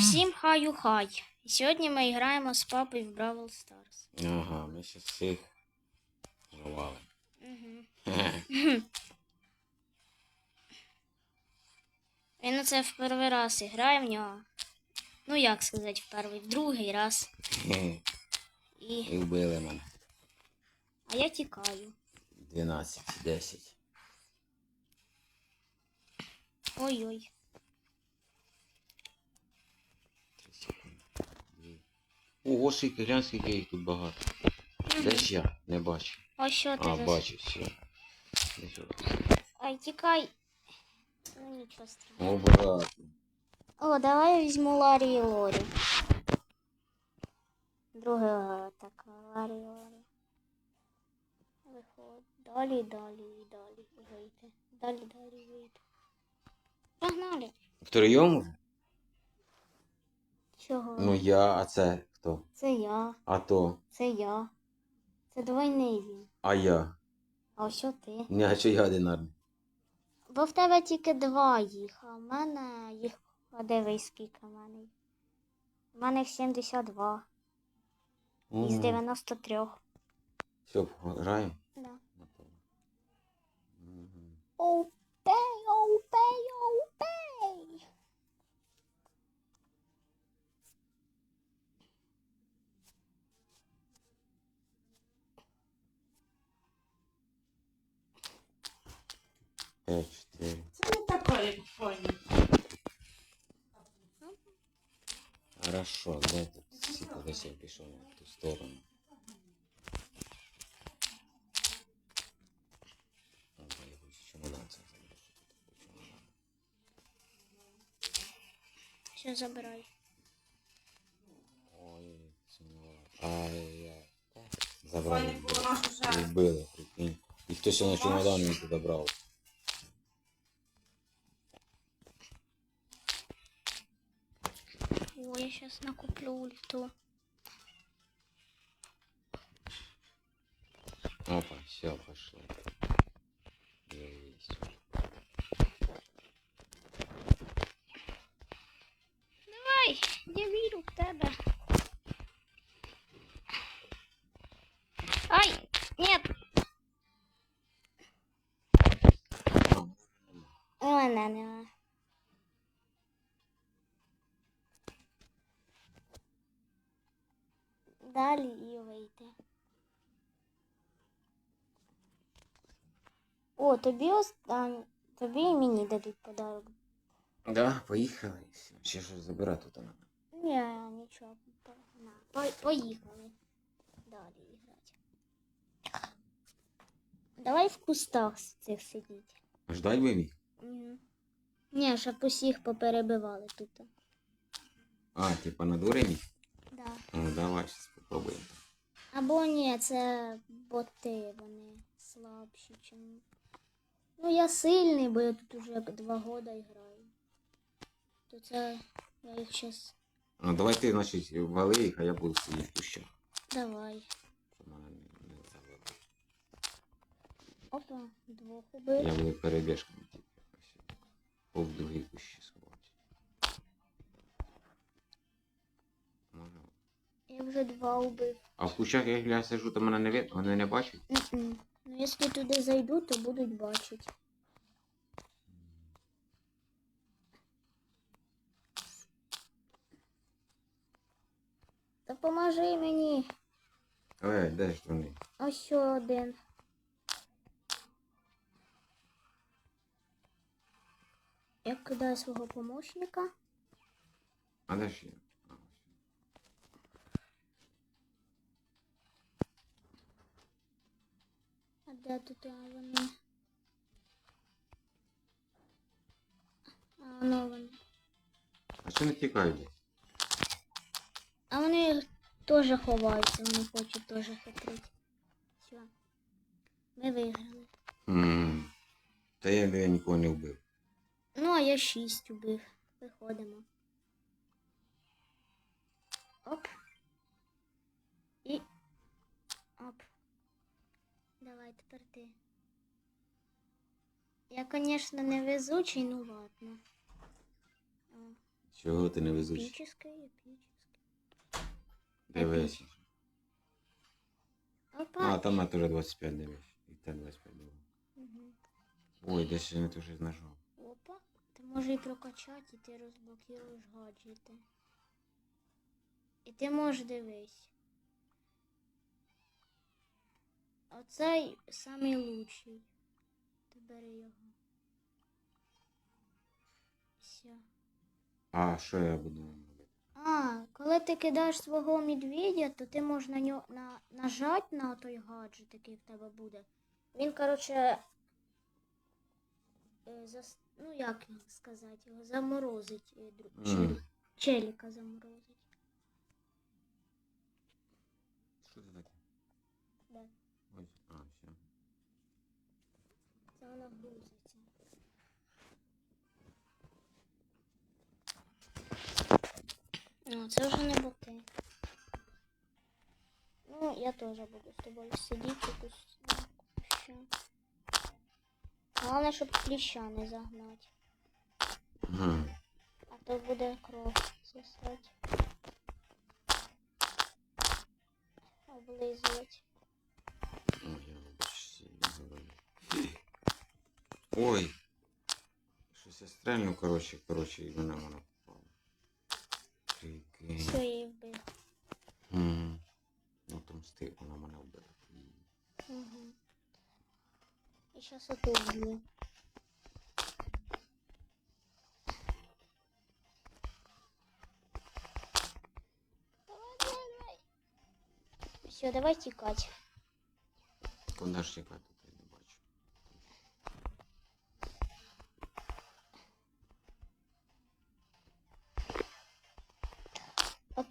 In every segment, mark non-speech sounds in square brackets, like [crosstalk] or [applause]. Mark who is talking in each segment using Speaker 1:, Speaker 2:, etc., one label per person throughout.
Speaker 1: Всім хаю хай. Сьогодні ми граємо з папою в Бравл Старс.
Speaker 2: Ага, ми ще всіх жували.
Speaker 1: Угу. [laughs] Він оце в перший раз грає в нього. Ну як сказати, в перший, в другий раз. І...
Speaker 2: І вбили мене.
Speaker 1: А я тікаю.
Speaker 2: 12, 10.
Speaker 1: Ой-ой.
Speaker 2: Ого, скільки, глянь, скільки їх тут багато. Де ж я? Не бачу.
Speaker 1: А що ти
Speaker 2: А,
Speaker 1: за...
Speaker 2: бачу, все.
Speaker 1: Ай, тікай. Ну нічого страшного.
Speaker 2: О, брат.
Speaker 1: О, давай я візьму Ларі і Лорі. Друге так, Ларі і Лорі. Виходь. Далі, далі, далі. Вийти. Далі, далі, вийти. Погнали.
Speaker 2: Втроєм?
Speaker 1: Чого?
Speaker 2: Ну я, а це Хто?
Speaker 1: Це я.
Speaker 2: А то?
Speaker 1: Це я. Це двойний він.
Speaker 2: А я.
Speaker 1: А що ти?
Speaker 2: Ні, а що я одинарний?
Speaker 1: Бо в тебе тільки два їх, а в мене їх подивись, скільки в мене. У мене їх 72. Угу. Із 93.
Speaker 2: Все, граємо?
Speaker 1: Да. Угу. Опей, опей,
Speaker 2: опей. Е4.
Speaker 3: Це не така, як фані.
Speaker 2: Хорошо, да, тут всі колеса пішов в ту сторону.
Speaker 1: Все забирай.
Speaker 2: Ой, Ай-яй-яй. Забрали. Любили, прикинь. І хтось на чемодан не туди.
Speaker 1: Ой, я сейчас накуплю ульту.
Speaker 2: Опа, все, пошло. Есть.
Speaker 1: Давай, я вірю в тебе. Ай, нет. У мене Далі і вийти. О, тобі останнє. Тобі і мені дадуть подарок.
Speaker 2: Да, поїхали. Ще щось забирати тут надо.
Speaker 1: Ні, нічого. На, по- Поїхали. Далі грати. Давай в кустах цих сидіти.
Speaker 2: Ждать би міг?
Speaker 1: Ні. Ні, щоб усіх поперебивали тут.
Speaker 2: А, типа на дурені?
Speaker 1: Да.
Speaker 2: Ну, давай, сейчас попробуємо.
Speaker 1: Або ні, це боти, вони слабші, чим. Ну, я сильний, бо я тут уже два года граю. То це я їх щас.
Speaker 2: Ну, давай ти, значить, вали їх, а я буду сидіти кущах.
Speaker 1: Давай.
Speaker 2: Щоб мене не, не завели.
Speaker 1: Опа, двох убив.
Speaker 2: Я буду перебіжками тільки. Другій кущі сховати.
Speaker 1: Я вже два убив.
Speaker 2: А в кущах, як я сижу, то мене не видно, вони не бачать.
Speaker 1: М-м. Ну, якщо туди зайду, то будуть бачити. Допоможи мені.
Speaker 2: Ей, де ж вони?
Speaker 1: Ось ще один. Я кидаю свого помощника.
Speaker 2: А де ж я?
Speaker 1: Де тут вони? А воно вони.
Speaker 2: А що не тікають?
Speaker 1: А вони теж ховаються, вони хочуть теж хитрити. Все. Ми виграли.
Speaker 2: М, Та я, я нікого не вбив.
Speaker 1: Ну, а я шість убив. Виходимо. Оп. Ти. Я, звісно, не везучий, ну ладно.
Speaker 2: Чого ти не везучий?
Speaker 1: Епічний, епічний.
Speaker 2: Дивись.
Speaker 1: Опа.
Speaker 2: А, там на теж 25 дивись. І те 25 дивись.
Speaker 1: Мгм.
Speaker 2: Ой, десь ще не щось знайшов.
Speaker 1: Опа. Ти можеш і прокачати, і ти розблокуєш гаджети. І ти можеш дивись. Оцей самий лучший. Ти бери його. Все.
Speaker 2: А, що я буду робити?
Speaker 1: А, коли ти кидаєш свого медведя, то ти можеш на нього на, нажати на той гаджет, який в тебе буде. Він, коротше, е, зас... ну як сказати, його заморозить. е, дру- Челіка заморозить.
Speaker 2: Що це таке?
Speaker 1: Да.
Speaker 2: Ось, а, все.
Speaker 1: Це вона грузиться. Ну, це вже не боти. Ну, я теж буду з тобою сидіти якусь. Головне, щоб кліща не загнати. А то буде кров сосать. Облизувати.
Speaker 2: Ой, Ой. Щось я стрельну, коротше, коротше, і мене вона попала. Прикинь.
Speaker 1: Я її вбив.
Speaker 2: Мгм. Ну там стиг, вона мене вбила.
Speaker 1: Угу. І зараз оту вб'ю. Все, давай тікати.
Speaker 2: Куди ж чекати,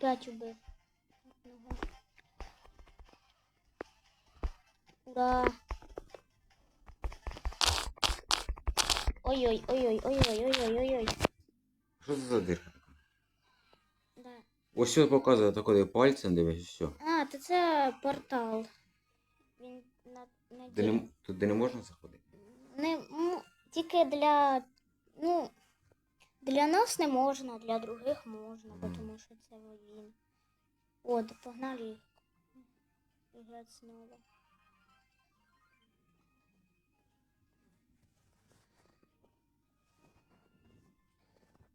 Speaker 1: Опять убив. Одного. Ура! Ой-ой, ой-ой, ой-ой, ой-ой, ой-ой.
Speaker 2: Що це за дирка?
Speaker 1: Да.
Speaker 2: Ось що показує таке пальцем, дивись, все.
Speaker 1: А, то це портал. Він на, на
Speaker 2: Де не, туди не можна заходити?
Speaker 1: не ну, тільки для. Ну, для нас не можна, для других можна, тому що це він. От, погнали грати знову.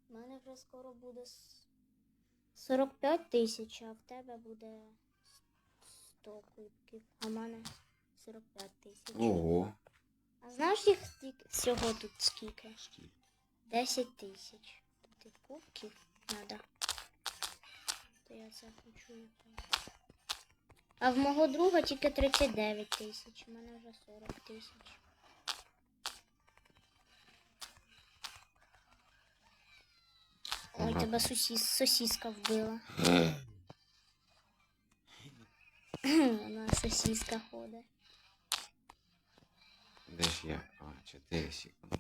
Speaker 1: У мене вже скоро буде 45 тисяч, а в тебе буде 100 кубків, а в мене 45 тисяч.
Speaker 2: Ого.
Speaker 1: А знаєш їх всього тут скільки?
Speaker 2: Скільки?
Speaker 1: 10 тисяч. Тут і кубків треба. То я це хочу. А в мого друга тільки 39 тисяч. У мене вже 40 тисяч. Ой, тебе сосіс, сосіска вбила. [clears throat] Вона сосіска ходить.
Speaker 2: Де ж я? А, 4 секунди.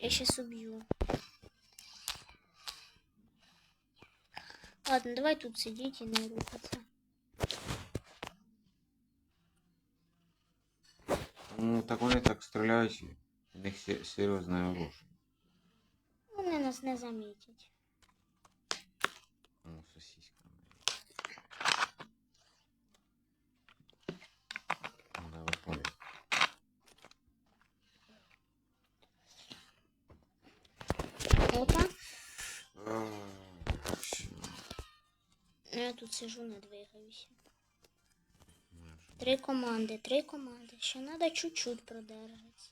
Speaker 2: І...
Speaker 1: Я сейчас убью. Ладно, давай тут сидеть и не рухаться.
Speaker 2: Ну, так вони так стріляють, у них се- серйозне оружие.
Speaker 1: Вони нас не замітять.
Speaker 2: Ну,
Speaker 1: Я тут сижу, не двигаюся.
Speaker 2: Ну,
Speaker 1: Три команди, три команди. Ще треба чуть-чуть продержатися.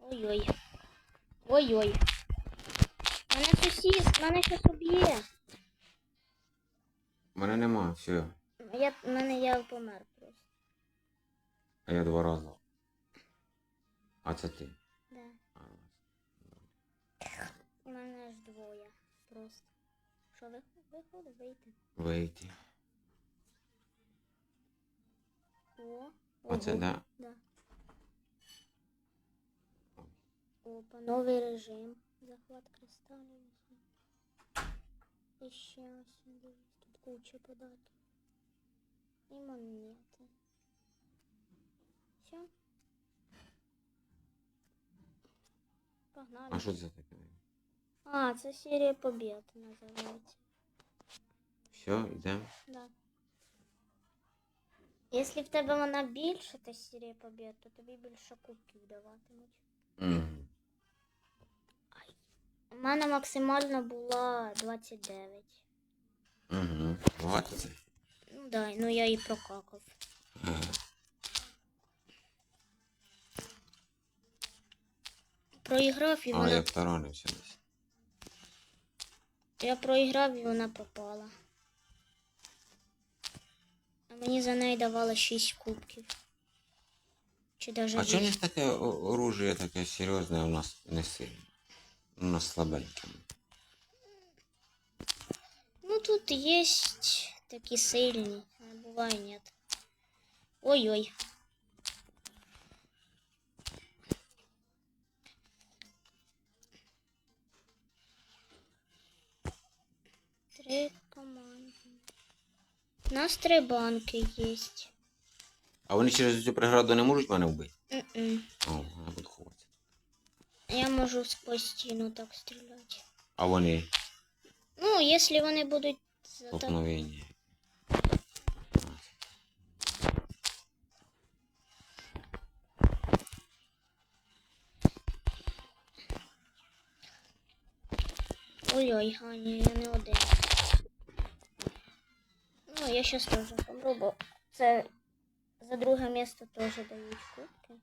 Speaker 1: Ой-ой. Ой-ой. Мене сусід, мене щас уб'є.
Speaker 2: Мене нема, все.
Speaker 1: Я, мене я помер просто.
Speaker 2: А я два рази. А це ти.
Speaker 1: Да.
Speaker 2: А,
Speaker 1: У мене аж двоє. Просто. Що ви виходить, вийти?
Speaker 2: вийти.
Speaker 1: О,
Speaker 2: Оце,
Speaker 1: ого.
Speaker 2: да?
Speaker 1: Да. Опа, новий режим. Захват кристалів. І ще ось дивись, тут куча податків. І монети. Все. Погнали.
Speaker 2: А що це таке?
Speaker 1: А, це серія побід називається.
Speaker 2: Все, йдемо.
Speaker 1: Да. Якщо в тебе вона більше, то серія побід, то тобі більше кубків даватимуть.
Speaker 2: Угу.
Speaker 1: У мене максимально була 29.
Speaker 2: Угу. Це.
Speaker 1: Ну да, ну я і прокакав.
Speaker 2: Ага.
Speaker 1: Проіграв і
Speaker 2: А,
Speaker 1: вона.
Speaker 2: я втаранився десь.
Speaker 1: Я проіграв і вона пропала. Мені за неї давало 6 кубків. Чи даже
Speaker 2: А чому у них таке оружие таке серйозне, у нас не сильне? У нас слабеньке.
Speaker 1: Ну тут есть такі сильні, а буває нет. Ой-ой. Три команди. У нас три банки есть.
Speaker 2: А вони через цю преграду не можуть мене вбити?
Speaker 1: М-м.
Speaker 2: О, я буду ховатися.
Speaker 1: Я можу сквозь стіну так стріляти.
Speaker 2: А вони
Speaker 1: Ну, якщо вони будуть
Speaker 2: столкновення.
Speaker 1: Ой-ой, а ні, я не один. Ну, я теж помру, бо це за друге місце теж дають кубки.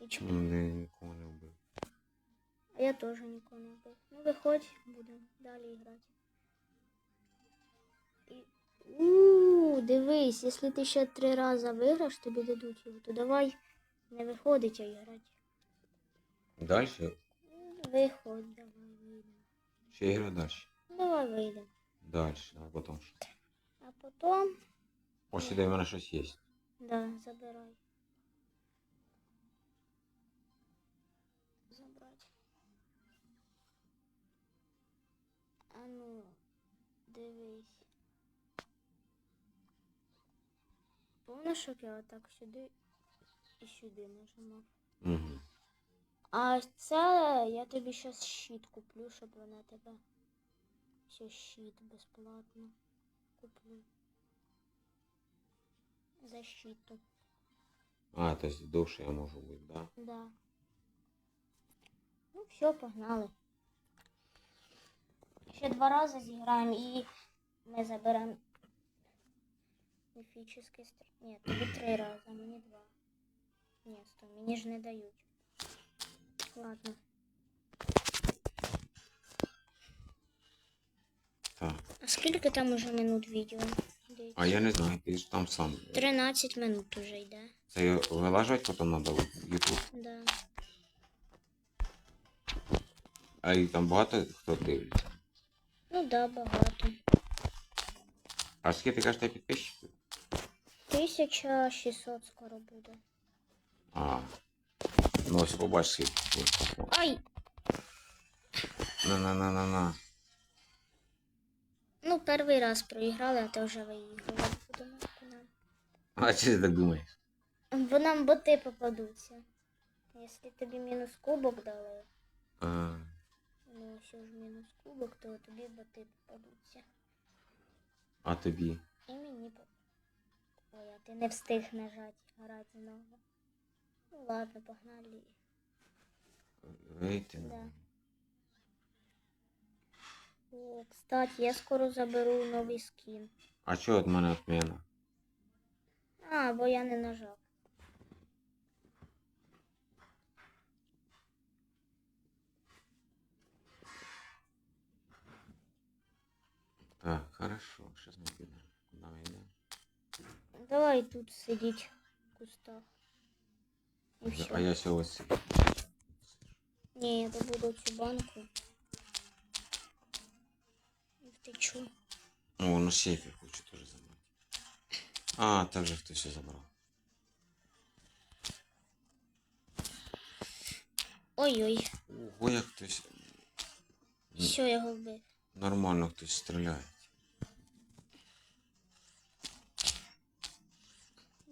Speaker 1: Чп-
Speaker 2: Ну, не, нікого не вбив.
Speaker 1: А я теж нікого не вбив. Ну, виходь, будемо далі грати. І... У, дивись, якщо ти ще три рази виграш, тобі дадуть його, то давай не виходить, а грати.
Speaker 2: Далі?
Speaker 1: Виходь, давай вийдемо.
Speaker 2: Ще ігра далі.
Speaker 1: Давай вийдемо.
Speaker 2: Далі, а потім що?
Speaker 1: А потім,
Speaker 2: Ось сюди в мене щось є.
Speaker 1: да, забирай. Забрать. А ну, дивись. Помниш, як я отак сюди і сюди нажимав?
Speaker 2: Угу.
Speaker 1: А це я тобі щас щит куплю, щоб вона тебе. Все щит безплатно куплю. Защиту.
Speaker 2: А, то есть довше я можу бути, да?
Speaker 1: Да. Ну все, погнали. Ще два рази зіграємо і ми заберемо міфічний стр... Ні, тобі три рази, мені два. Ні, сто, мені ж не дають. Ладно.
Speaker 2: Так.
Speaker 1: А скільки там уже минут відео?
Speaker 2: А я не знаю, ти ж там сам.
Speaker 1: 13 минут уже йде.
Speaker 2: Це вилажувати потім треба в YouTube.
Speaker 1: Да.
Speaker 2: А і там багато хто дивиться.
Speaker 1: Ну да, багато.
Speaker 2: А скільки ти кажеш, підписчиків?
Speaker 1: 1600 скоро буде.
Speaker 2: А. Ну ось побачиш скільки.
Speaker 1: Ай!
Speaker 2: На-на-на-на-на.
Speaker 1: Ну, перший раз проіграли, а то вже нам.
Speaker 2: А чи ти так думаєш?
Speaker 1: Бо нам боти попадуться. Якщо тобі мінус кубок дали,
Speaker 2: А,
Speaker 1: ну все ж мінус кубок, то тобі боти попадуться.
Speaker 2: а тобі?
Speaker 1: І мені по. Ой, а ти не встиг нажати грати знову. Ну ладно, погнали.
Speaker 2: Вийти.
Speaker 1: Да. О, кстати, я скоро заберу новий скін.
Speaker 2: А чого від мене отмена?
Speaker 1: А, бо я не нажав.
Speaker 2: Так, хорошо. Сейчас ми підемо. Куди ми йдемо?
Speaker 1: Давай тут сидіть в кустах. І все.
Speaker 2: А я сьогодні сидів.
Speaker 1: Ні, я добуду цю банку. І втечу.
Speaker 2: О, на сейфі хочу теж забрати. А, так же хтось і забрав.
Speaker 1: Ой-ой,
Speaker 2: Ого, як хтось.
Speaker 1: Все, я його вбив.
Speaker 2: Нормально хтось стріляє.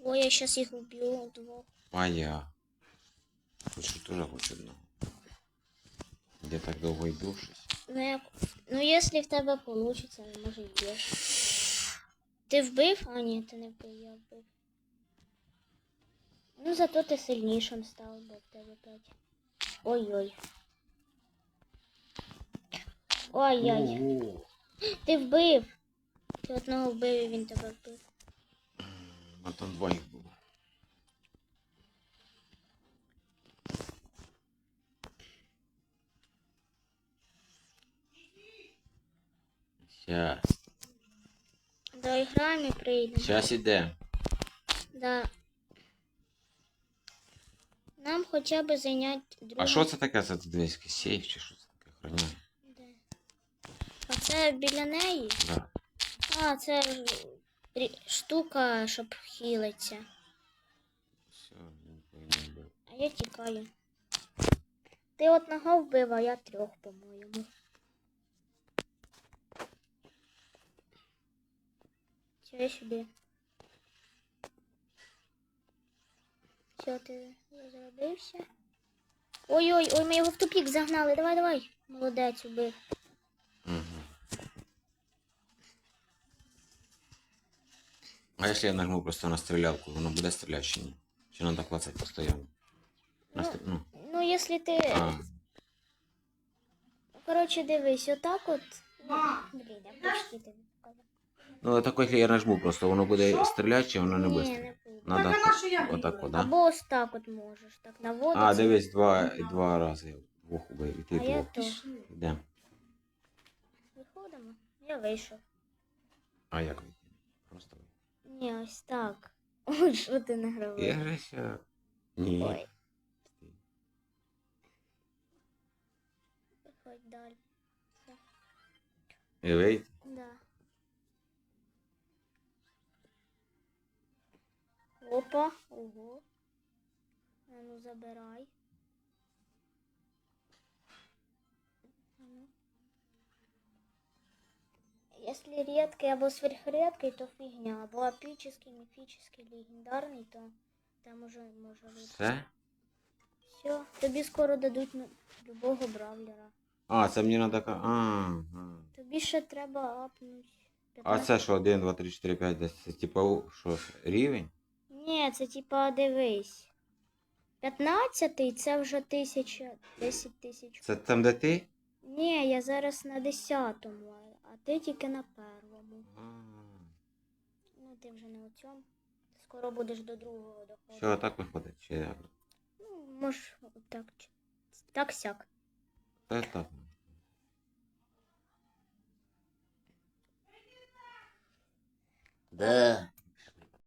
Speaker 1: Ой, я зараз їх вб'ю двох.
Speaker 2: А я. Хочу теж хочу одного. Я так довго йду щось.
Speaker 1: Ну, як... ну якщо в тебе вийде, може і є. Ти вбив? А ні, ти не вбив, я вбив. Ну зато ти сильнішим став, бо в тебе 5. Ой-ой. Ой-ой.
Speaker 2: Ого.
Speaker 1: Ти вбив. Ти одного вбив і він тебе вбив.
Speaker 2: А там два їх було. Щас.
Speaker 1: Доіграємо і прийдемо.
Speaker 2: Щас іде.
Speaker 1: Да. Нам хоча б зайняти другу.
Speaker 2: А що це таке? Це тут сейф чи що це таке охороняє?
Speaker 1: Де? А це біля неї?
Speaker 2: Да.
Speaker 1: А, це ж рі- штука, щоб хілиться.
Speaker 2: Все, він повинен був.
Speaker 1: А я тікаю. Ти одного вбив, а я трьох, по-моєму. Чого собі? Що ти розробився? Ой-ой, ой, ми його в тупік загнали. Давай, давай. Молодець убив.
Speaker 2: Угу. А якщо я нажму просто на стрілялку, воно буде стріляти чи ні? Чи треба клацати постійно? На
Speaker 1: Ну,
Speaker 2: стрі- ну.
Speaker 1: Ну, якщо ти.
Speaker 2: А,
Speaker 1: Коротше, дивись, отак от.
Speaker 3: Ма,
Speaker 1: Блін, я почти показав.
Speaker 2: Ну так, я нажму, просто воно буде стріляти, чи воно не
Speaker 1: Ні,
Speaker 2: стріляти?
Speaker 1: не буде.
Speaker 2: Надо
Speaker 3: Так, а на що я
Speaker 2: отак, от, да?
Speaker 1: Або ось так от можеш, так наводиться.
Speaker 2: А, дивись, два, два рази. Двох убив, і ти
Speaker 1: А я
Speaker 2: двох.
Speaker 1: то.
Speaker 3: Пішли.
Speaker 1: Виходимо. Я вийшов.
Speaker 2: А як? Просто.
Speaker 1: Ні, ось так. [laughs] Ой, що ти не гравав?
Speaker 2: Ігрися. Ні.
Speaker 1: Ой. Виходь далі.
Speaker 2: І вийти.
Speaker 1: Да. Опа, ого. А ну забирай. Если редкий або сверхредкий, то фигня. Або эпический, мифический, легендарний, то там уже може бути.
Speaker 2: Все?
Speaker 1: Все, тобі скоро дадуть любого бравлера.
Speaker 2: А, це мені треба. А, ага.
Speaker 1: Тобі ще треба апнуть.
Speaker 2: а це що, 1, 2, 3, 4, 5, 10. Це типа що, рівень?
Speaker 1: Ні, це типа дивись. 15 це вже тисяча, 10 тисяч.
Speaker 2: Це там, де ти?
Speaker 1: Ні, я зараз на 10-му, а- ти тільки на першому. Ну, ти вже не у цьому. Скоро будеш до другого доходити.
Speaker 2: Що, так виходить? Чи як?
Speaker 1: Ну, можеш так. чи- Так сяк.
Speaker 2: Та так. Де?